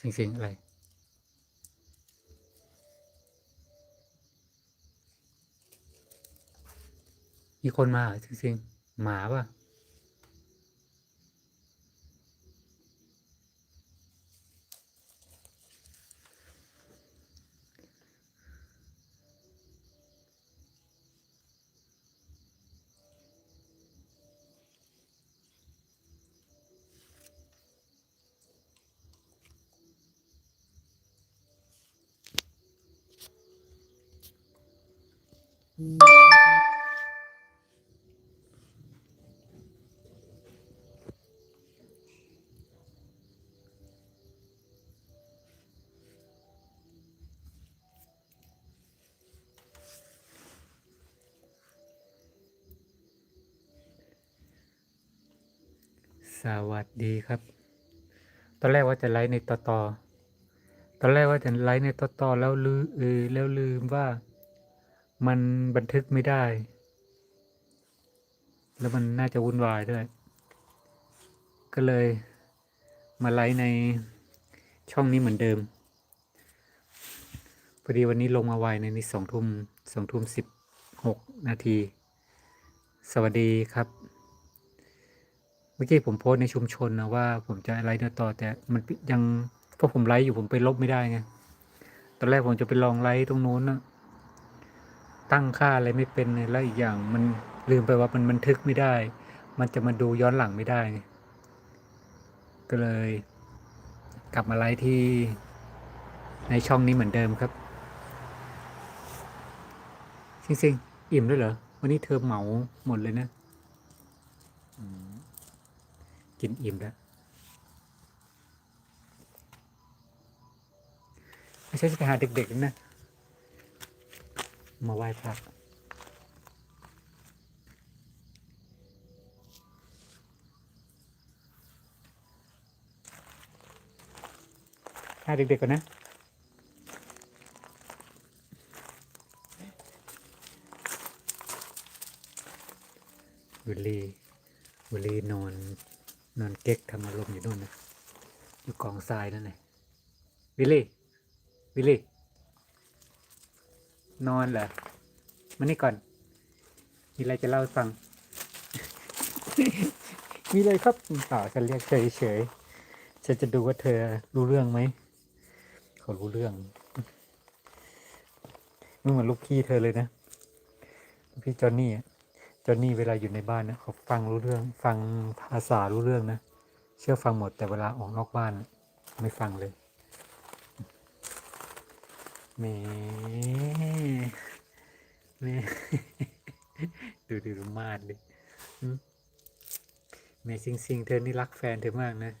เสียงเสียงอะไร มีคนมาเสียงเสียงหมาป่ะ สวัสดีครับ ตอนแรกว่าจะไลฟ์ในต่อต่อ ตอนแรกว่าจะไลฟ์ในต่อต่อแล้วลืมเออแล้วลืมว่า มันบันทึกไม่ได้ แล้วมันน่าจะวุ่นวายด้วย ก็เลยมาไลฟ์ในช่องนี้เหมือนเดิม พอดีวันนี้ลงมาไวในนี้สองทุ่มสองทุ่มสิบหกนาที สวัสดีครับ เมื่อกี้ผมโพสในชุมชนนะว่าผมจะไลฟ์ต่อแต่มันยังก็ผมไลฟ์อยู่ผมไปลบไม่ได้ไง ตอนแรกผมจะไปลองไลฟ์ตรงนู้นนะ ตั้งค่าอะไรไม่เป็นแล้วอีกอย่างมันลืมไปว่ามันบันทึกไม่ได้ มันจะมาดูย้อนหลังไม่ได้ ก็เลย กลับมาไลฟ์ที่ในช่องนี้เหมือนเดิมครับจริงๆอิ่มด้วยเหรอ วันนี้เธอเหมาหมดเลยนะกินอิ่มแล้วไม่ใช่จะไปหาเด็กๆนะ มาไหว้พระหาเด็กๆก่อนนะวิลลี่วิลลี่นอน นอนเก๊กทำอารมณ์อยู่นู่นนะ อยู่กองทรายนั่นไงวิลลี่ วิลลี่ นอนเหรอมานี่ก่อน มีอะไรจะเล่าฟัง มีเลยครับเปล่าฉันเรียกเฉยเฉยๆฉันจะดูว่าเธอรู้เรื่องไหมเขารู้เรื่องไม่เหมือนลูกพี่เธอเลยนะลูกพี่จอนนี่อะจอนนี่เวลาอยู่ในบ้านนะเขาฟังรู้เรื่อง ฟังภาษารู้เรื่องนะเชื่อฟังหมดแต่เวลาออกนอกบ้าน ไม่ฟังเลยแมแหม ดูดูดูมาดเลยแม่ซิงซิงเธอนี่รักแฟนเธอมากนะ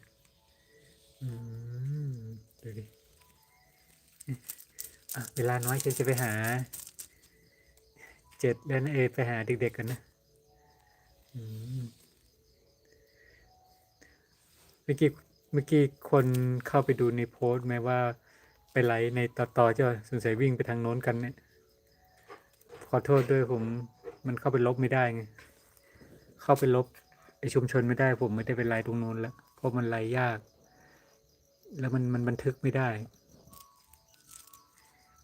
ดูดิเวลาน้อยฉันจะไปหา เจ็ดแล้วนะเอไปหาเด็กๆกันนะเมื่อกี้เมื่อกี้คนเข้าไปดูในโพสต์ไหมว่าไปไลฟ์ในต่อต่อจะสงสัยวิ่งไปทางโน้นกันเนี่ย ขอโทษด้วยผม มันเข้าไปลบไม่ได้ไงเข้าไปลบไอชุมชนไม่ได้ ผมไม่ได้ไปไลฟ์ตรงโน้นแล้วเพราะมันไลฟ์ยาก แล้วมันมันบันทึกไม่ได้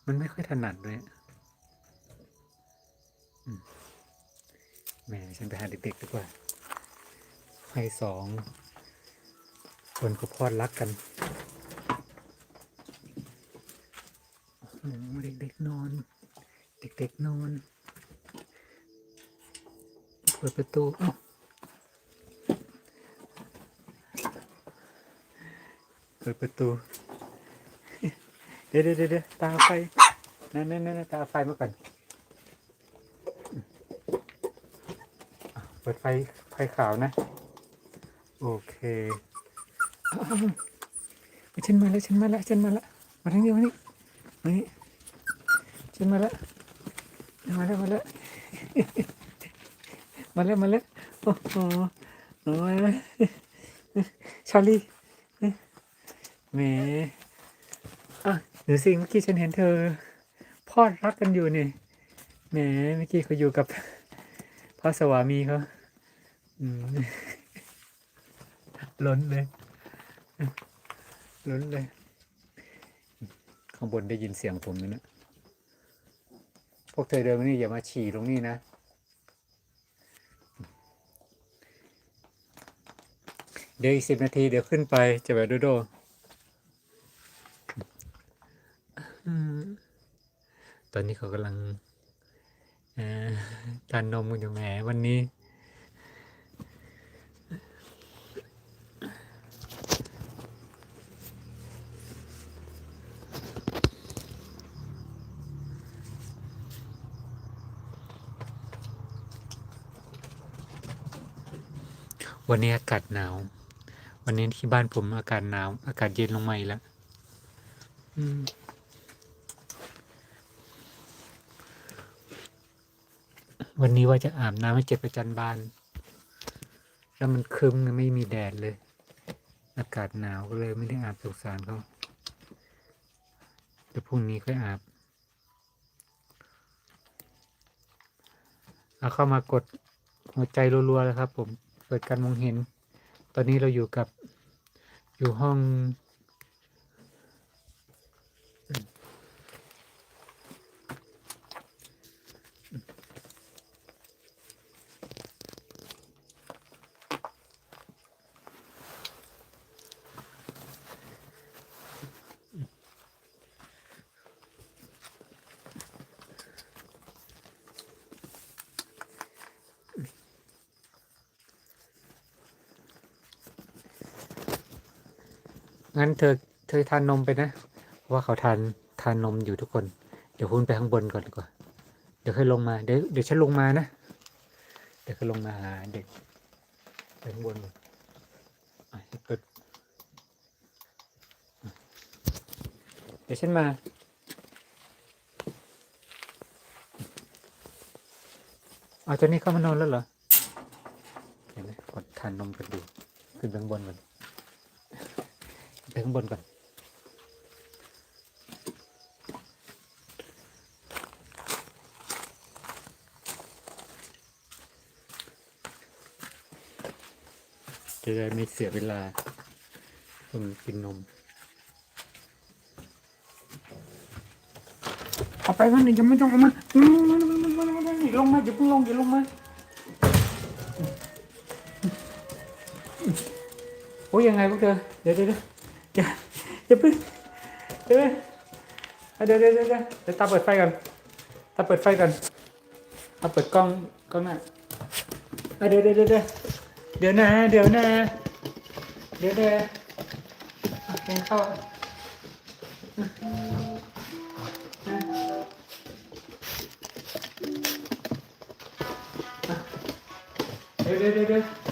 มันไม่ค่อยถนัดเลยอืมแหมฉันไปหาเด็กๆดีกว่าให้สองคนก็พอดรักกันโอ้โหเด็กๆนอน เด็กๆนอน เปิดประตูอ้าวเปิดประตู เดี๋ยวเดี๋ยวเดี๋ยวตาไฟ นั่นนั่นนั่นตาไฟมาก่อนอะเปิดไฟ ไฟขาวนะ โอเคอ้าวฉันมาแล้วฉันมาแล้วฉันมาแล้วมาทางนี้มานี่มานี่ฉันมาแล้วมาแล้วมาแล้ว มาแล้วมาแล้วโอ้โหโอ้ยชาลีแหมอะเดี๋ยวสิเมื่อกี้ฉันเห็นเธอพอดรักกันอยู่นี่แหมเมื่อกี้เขาอยู่กับพ่อสวามีเขาล้นเลยล้นเลย ข้างบนได้ยินเสียงผมนะ พวกเธอเดินมานี่อย่ามาฉี่ตรงนี้นะ เดี๋ยวอีกสิบนาทีเดี๋ยวขึ้นไปจะแบบดโดตอนนี้เขากำลังทานนมกันอยู่แหมวันนี้ วันนี้อากาศหนาว วันนี้ที่บ้านผมอากาศหนาว อากาศเย็นลงมาอีกแล้วอืมวันนี้ว่าจะอาบน้ำให้เจ็ดประจันบาน แล้วมันครึ้มนะไม่มีแดดเลย อากาศหนาวก็เลยไม่ได้อาบสงสารเขาเดี๋ยวพรุ่งนี้ค่อยอาบ เอาเข้ามากดหัวใจรัวๆเลยครับผม เปิดการมองเห็น ตอนนี้เราอยู่กับอยู่ห้อง งั้นเธอเธอทานนมไปนะเพราะว่าเขาทานทานนมอยู่ทุกคน เดี๋ยวคุณไปข้างบนก่อนดีกว่า เดี๋ยวค่อยลงมา เดี๋ยวเดี๋ยวฉันลงมานะ เดี๋ยวค่อยลงมาหาเด็กไปข้างบนก่อนอะเปิดเดี๋ยวฉันมา เอาตอนนี้เข้ามานอนแล้วเหรอ เห็นไหมกดทานนมกันดู ขึ้นไปข้างบนก่อน ไปข้างบนก่อน จะได้ไม่เสียเวลาคนกินนม เอาไปมันยังไม่ต้องเอามาลงมาลงมาลงมาลงมาอย่าเพิ่งลงอย่าลงมาโอ้ยยังไงพวกเธอ เดี๋ยวเดี๋ยว อย่าอย่าเพิ่งเดี๋ยวเดี๋ยวเดี๋ยวเดี๋ยวเดี๋ยวเดี๋ยวตาเปิดไฟก่อนตาเปิดไฟก่อนตาเปิดกล้องกล้องหน้าอะเดี๋ยวเดี๋ยวเดี๋ยวเดี๋ยวเดี๋ยวนะเดี๋ยวนะเดี๋ยวเดี๋ยวอะกินข้าวเดี๋ยวเดี๋ยวเดี๋ยว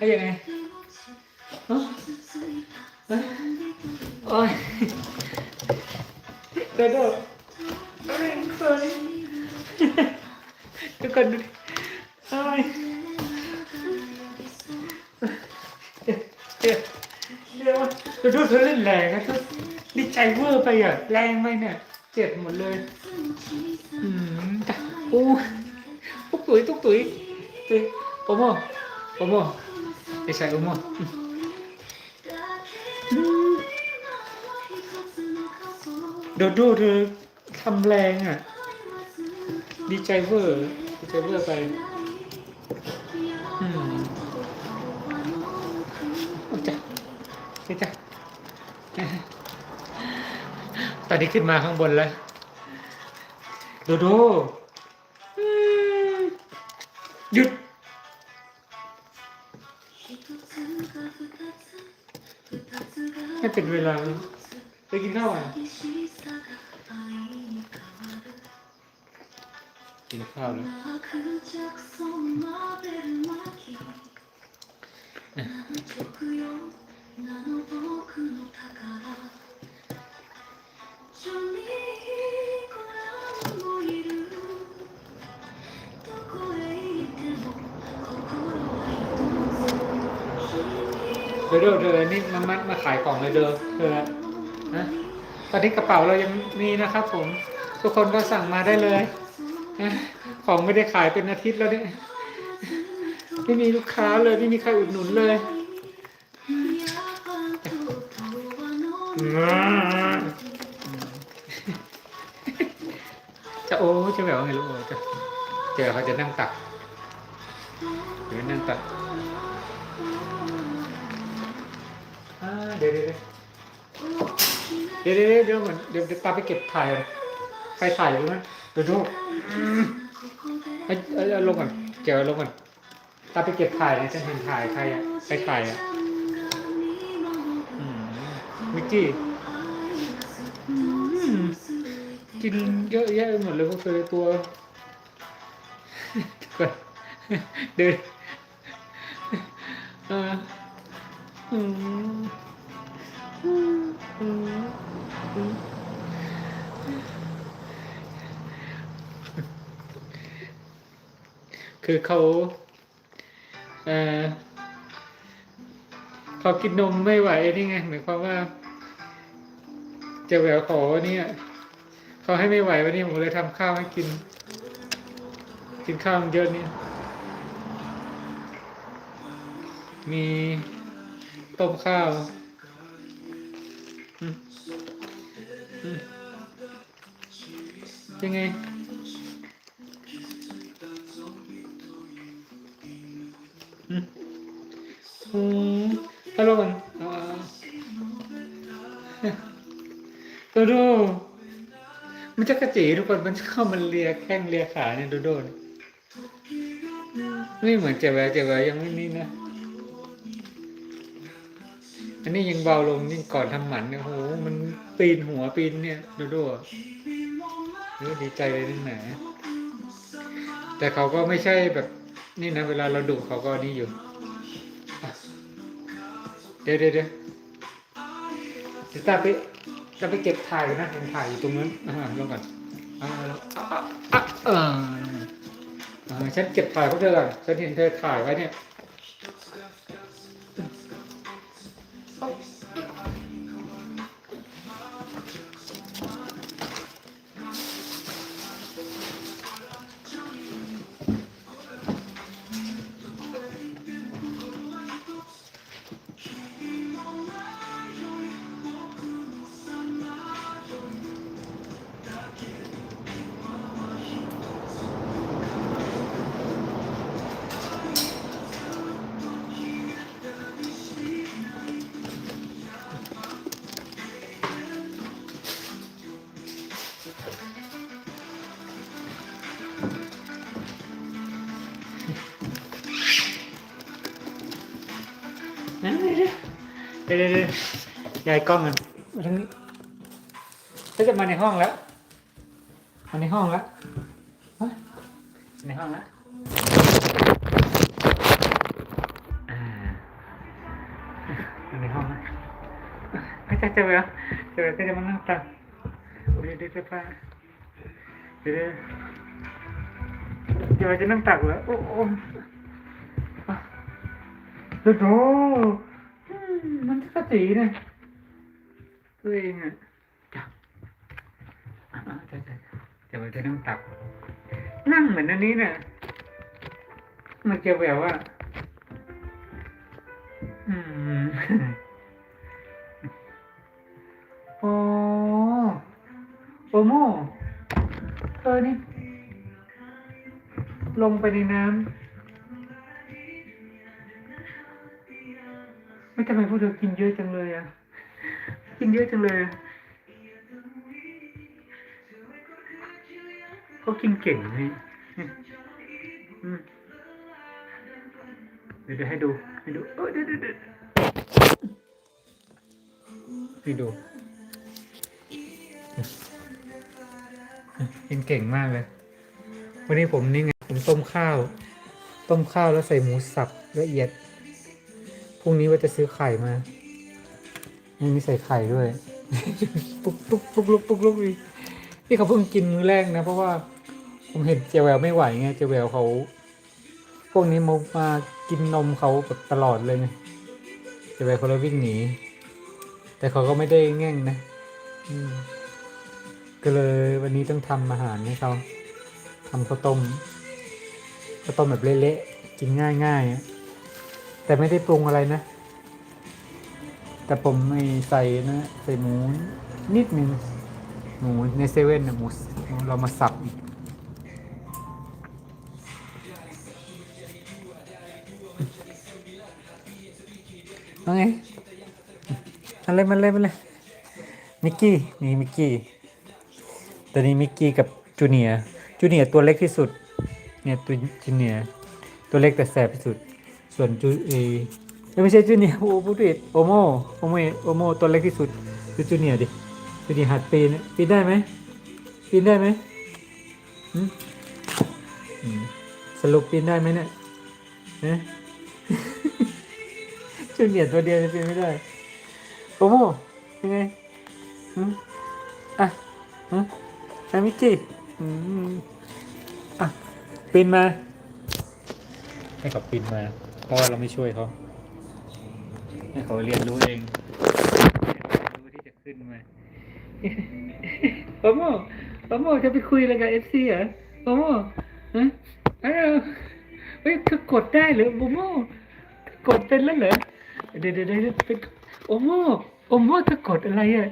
ไอ้ยังไงฮะเอ้ยโอ้ยเดี๋ยวเดี๋ยวเร่งเกินเดี๋ยวก่อนดูดิโอ้ยเดี๋ยวเดี๋ยวเดี๋ยวเดี๋ยวดูเธอเล่นแรงนะเธอดีใจเวอร์ไปอะแรงไหมเนี่ย เจ็บหมดเลย อืมจ้ะโอ้ตุ๊กตุ๋ยตุ๊กตุ๋ยตุ๋ยโอโมโอโม เดี๋ยวใส่โอโมโดโดเธอทำแรงอะ ดีใจเวอร์ดีใจเวอร์ไปอืมโอ้จ้ะเจ๊จ้ะตอนนี้ขึ้นมาข้างบนแล้ว โดโดอืมหยุด เป็นเวลาแล้วไปกินข้าวอะกินข้าวแล้ว เดี๋ยวเดี๋ยวเดี๋ยวนี่มามามาขายของเลยเด้อเธอนะตอนนี้กระเป๋าเรายังมีนะครับ ผม ทุกคนก็สั่งมาได้เลยของไม่ได้ขายเป็นอาทิตย์แล้วเนี่ยไม่มีลูกค้าเลยไม่มีใครอุดหนุนเลยจะโอ้จะแบบว่าไงลูกโอ้จะเจอเขาจะนั่งตักหรือนั่งตัก เดี๋ยวเดี๋ยวเดี๋ยวเดี๋ยวเดี๋ยวเหมือนเดี๋ยวเดี๋ยวตามไปเก็บถ่ายก่อนใครถ่ายอยู่ไหมเดี๋ยวดูอืมเอ้ยเอ้ยเอลงก่อนเจอลงก่อนตามไปเก็บถ่ายนะฉันเห็นถ่ายใครอะใครถ่ายอะมิกกี้กินเยอะแยะหมดเลยพวกเธอตัวเดินเอออืม คือเขาเออเขากินนมไม่ไหวนี่ไงหมายความว่าจะแหววขอเนี่ยเขาให้ไม่ไหววันนี้ผมเลยทำข้าวให้กิน กินข้าวมันเยอะเนี่ยมีต้มข้าว ยังไง อืมฮัลโหลกันอ่าโดโดมันจะกระจีทุกคน มันเข้ามันเลียแข้งเลียขาเนี่ยดโดเนี่เหมือนเจ็บแววเจ็บแวยังไม่นี่นะ อันนี้ยังเบาลงนี่ก่อนทำหมันเนี่ยโหมันปีนหัวปีนเนี่ยดูดูอะเออดีใจเลยนั่นแหนะแต่เขาก็ไม่ใช่แบบ นี่นะเวลาเราดุเขาก็นี่อยู่ เดี๋ยวเดี๋ยวเดี๋ยวเดี๋ยวตาไปตาไปเก็บถ่ายนะเห็นถ่ายอยู่ตรงนั้นอ่าลงก่อนอ่าแล้วอะอะอะเอออ่าฉันเก็บถ่ายเขาเธอก่อนฉันเห็นเธอถ่ายไว้เนี่ย ดี๋ยวเดี๋ยวเดี๋ยวยายกล้องกันมาทางนี้เขาจะมาในห้องแล้วมาในห้องแล้วฮะในห้องแล้วอ่ามาในห้องแล้วไม่ใช่เจะเวลเจะเวลก็จะมานั่งตักเดี๋ยวเดี๋ยวเดี๋ยวพาเดี๋ยวเดี๋ยวเดี๋ยวจะนั่งตักเหรอโอ้โอ้โอ้โหอืม มันจะกระตีเนี่ยตัวเองอะจับอะๆจะจะจะไปจะนั่งตักนั่งเหมือนอันนี้เนี่ยมันจะแววว่า อืมโอ้โอโมเธอนี่ ลงไปในน้ำ ทำไมพวกเธอกินเยอะจังเลยอะ กินเยอะจังเลยเขากินเก่งนี่เดี๋ยวให้ดู ให้ดูเออเดี๋ยวเดี๋ยวเดี๋ยวให้ดู กินเก่งมากเลย วันนี้ผมนี่ไง ผมต้มข้าว ต้มข้าวแล้วใส่หมูสับละเอียด พรุ่งนี้ว่าจะซื้อไข่มาไม่มีใส่ไข่ด้วย ปุ๊กปุ๊กปุ๊กลุกปุ๊กลุกอีกนี่เขาเพิ่งกินมื้อแรกนะ เพราะว่าผมเห็นเจแววไม่ไหวไงเจแววเขา พวกนี้มามากินนมเขาแบบตลอดเลยไงจะไปคนละวิ่งหนี แต่เขาก็ไม่ได้แง่งนะอืมก็เลยวันนี้ต้องทำอาหารให้เขาทำข้าวต้มข้าวต้มแบบเละๆกินง่ายๆอะ แต่ไม่ได้ปรุงอะไรนะ แต่ผมไม่ใส่นะใส่หมูนิดนึงหมูในเซเว่นนะหมูเรามาสับอีกเอาไงอะไรมันเลยมันเลยมิกกี้นี่มิกกี้ตอนนี้มิกกี้กับจูเนียจูเนียตัวเล็กที่สุดเนี่ยตัวจูเนียตัวเล็กแต่แสบที่สุด ส่วนจูเอไม่ใช่จูเนียโอ้พูดผิดโอโมโอโมโอโมตัวเล็กที่สุดคือจูเนียดิจูเนียหัดปีนปีนได้ไหมปีนได้ไหมสรุปปีนได้ไหมเนี่ยฮะจูเนียตัวเดียวจะปีนไม่ได้โอโมยังไงหืมอะหืมอะมิกกี้อืมอะปีนมาให้เขาปีนมา เพราะว่าเราไม่ช่วยเขาให้เขาเรียนรู้เองเรียนรู้ที่จะขึ้นมาโอโมโอโมจะไปคุยอะไรกับเอฟซีเหรอโอโมฮะเอ้าเฮ้ยเธอกดได้เหรอโอโมเธอกดเป็นแล้วเหรอเดี๋ยวเดี๋ยวเดี๋ยวเป็นโอโมโอโมเธอกดอะไรอะ